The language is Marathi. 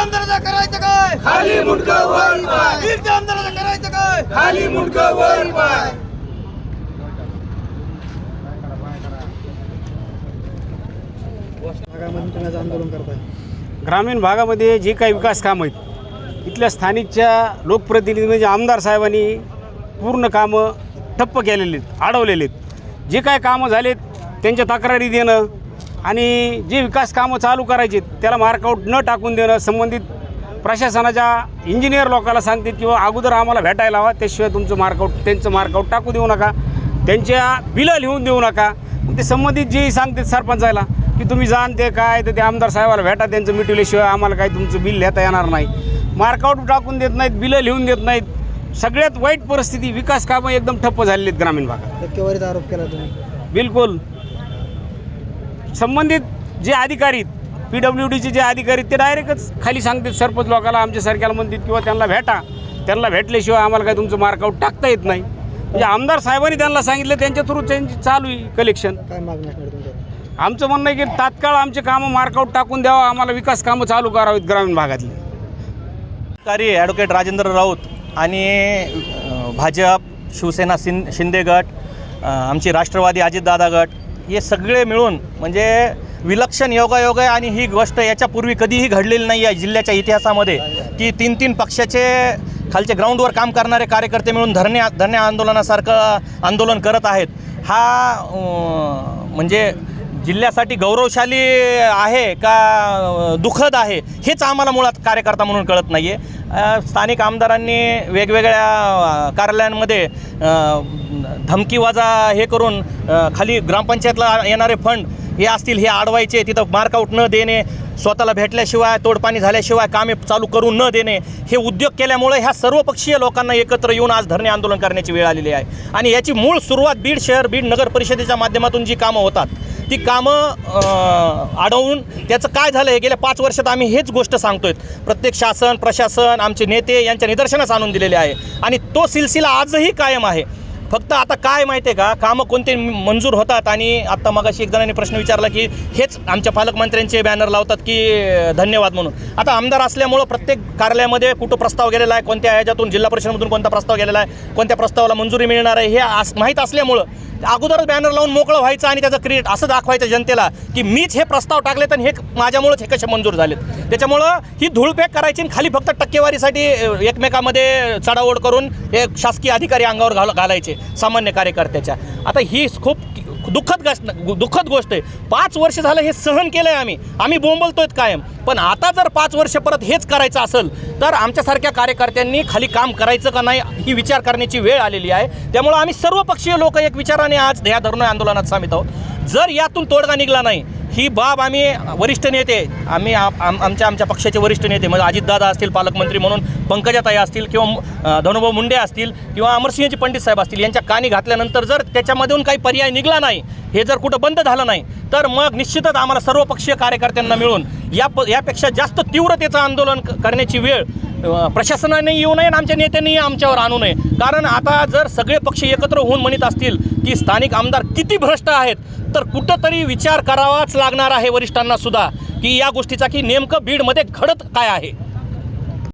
आमदाराचा करायचं काय? खाली मुंडक वर पाय. बीडच्या आमदाराचा करायचं काय? खाली मुंडक वर पाय. ग्रामीण भागामध्ये जे काही विकास कामं आहेत इथल्या स्थानिकच्या लोकप्रतिनिधी म्हणजे आमदार साहेबांनी पूर्ण कामं ठप्प केलेले आहेत अडवलेले आहेत. जे काय कामं झालेत त्यांच्या तक्रारी देणं आणि जे विकास कामं चालू करायचे त्याला मार्कआउट न टाकून देणं संबंधित प्रशासनाच्या इंजिनियर लोकांना सांगतात किंवा अगोदर आम्हाला भेटायला हवा त्याशिवाय तुमचं मार्कआउट त्यांचं मार्कआउट टाकू देऊ नका त्यांच्या बिलं लिहून देऊ नका. ते संबंधित जे सांगतात सरपंचाला की तुम्ही जाण ते काय तर ते आमदार साहेबाला भेटा त्यांचं मिटवल्याशिवाय आम्हाला काही तुमचं बिल लिहिता येणार नाही. मार्कआउट टाकून देत नाहीत बिलं लिहून देत नाहीत. सगळ्यात वाईट परिस्थिती विकास कामं एकदम ठप्प झालेली आहेत ग्रामीण भागात. टक्केवारीचा आरोप केला तुम्ही. बिलकुल. संबंधित जे अधिकारी पी डब्ल्यू डीचे जे अधिकारी आहेत, ते डायरेक्टच खाली सांगतात सरपंच लोकांना आमच्यासारख्याला म्हणतात किंवा त्यांना भेटा. त्यांना भेटल्याशिवाय आम्हाला काही तुमचं मार्कआउट टाकता येत नाही. म्हणजे आमदार साहेबांनी त्यांना सांगितलं त्यांच्या थ्रू त्यांची चालू आहे कलेक्शन काय आमचं म्हणणं आहे की तात्काळ आमचे कामं मार्कआउट टाकून द्यावं आम्हाला विकास कामं चालू करावीत ग्रामीण भागातली. कार्य ॲडव्होकेट राजेंद्र राऊत आणि भाजप शिवसेना शिं शिंदे गट आमची राष्ट्रवादी अजितदादा गट हे सगळे मिळून म्हणजे विलक्षण योगायोग आहे आणि ही गोष्ट याच्यापूर्वी कधीही घडलेली नाही आहे जिल्ह्याच्या इतिहासामध्ये. की तीन तीन पक्षाचे खालचे ग्राउंडवर काम करणारे कार्यकर्ते मिळून धरणे धरणे आंदोलनासारखं आंदोलन करत आहेत. हा म्हणजे जिल्ह्यासाठी गौरवशाली आहे का दुःखद आहे हेच आम्हाला मुळात कार्यकर्ता म्हणून कळत नाही आहे स्थानिक आमदारांनी वेगवेगळ्या कार्यालयांमध्ये धमकीवाजा हे करून खाली ग्रामपंचायतला येणारे फंड हे असतील हे अडवायचे तिथं मार्कआउट न देणे स्वतःला भेटल्याशिवाय तोडपाणी झाल्याशिवाय कामे चालू करून न देणे हे उद्योग केल्यामुळे ह्या सर्वपक्षीय लोकांना एकत्र येऊन आज धरणे आंदोलन करण्याची वेळ आलेली आहे. आणि याची मूळ सुरुवात बीड शहर बीड नगर परिषदेच्या माध्यमातून जी कामं होतात ती कामं अडवून त्याचं काय झालं हे गेल्या पाच वर्षात आम्ही हेच गोष्ट सांगतोय. प्रत्येक शासन प्रशासन आमचे नेते यांच्या निदर्शनास आणून दिलेले आहे. आणि तो सिलसिला आजही कायम आहे. फक्त आता काय माहिती आहे का कामं कोणते मंजूर होतात आणि आत्ता मगाशी एक जणांनी प्रश्न विचारला की हेच आमच्या पालकमंत्र्यांचे बॅनर लावतात की धन्यवाद म्हणून. आता आमदार असल्यामुळं प्रत्येक कार्यालयामध्ये कुठं प्रस्ताव गेलेला आहे कोणत्या ह्याच्यातून जिल्हा परिषदमधून कोणता प्रस्ताव गेलेला आहे कोणत्या प्रस्तावाला मंजुरी मिळणार आहे हे आस माहीत असल्यामुळं अगोदरच बॅनर लावून मोकळं व्हायचं आणि त्याचं क्रिएट असं दाखवायचं जनतेला की मीच हे प्रस्ताव टाकलेत आणि हे माझ्यामुळंच हे कसे मंजूर झालेत. त्याच्यामुळं ही धूळपेक करायची आणि खाली फक्त टक्केवारीसाठी एकमेकामध्ये चढाओढ करून हे शासकीय अधिकारी अंगावर घाल घालायचे सामान्य कार्यकर्त्याच्या. आता ही खूप दुःखद गोष्ट दुःखद गोष्ट आहे. पाच वर्ष झालं हे सहन केलं आहे आम्ही. आम्ही बोंबलतोय कायम. पण आता जर पाच वर्ष परत हेच करायचं असेल तर आमच्यासारख्या कार्यकर्त्यांनी खाली काम करायचं का नाही ही विचार करण्याची वेळ आलेली आहे. त्यामुळं आम्ही सर्वपक्षीय लोक एक विचाराने आज या धरणं आंदोलनात सामील आहोत. जर यातून तोडगा निघला नाही ही बाब आम्ही वरिष्ठ नेते आम्ही आम- आमच्या आमच्या पक्षाचे वरिष्ठ नेते म्हणजे अजितदादा असतील पालकमंत्री म्हणून पंकजाताई असतील किंवा धनुभाऊ मुंडे असतील किंवा अमरसिंहजी पंडित साहेब असतील यांच्या कानी घातल्यानंतर जर त्याच्यामधून काही पर्याय निघला नाही हे जर कुठं बंद झालं नाही तर मग निश्चितच आम्हाला सर्वपक्षीय कार्यकर्त्यांना मिळून या प यापेक्षा जास्त तीव्रतेचं आंदोलन करण्याची वेळ प्रशासनाने येऊ नये आणि आमच्या नेत्यांनी आमच्यावर आणू नये. कारण आता जर सगळे पक्ष एकत्र होऊन म्हणत असतील की स्थानिक आमदार किती भ्रष्ट आहेत तर कुठंतरी विचार करावाच लागणार आहे वरिष्ठांना सुद्धा की या गोष्टीचा की नेमकं बीडमध्ये घडत काय आहे?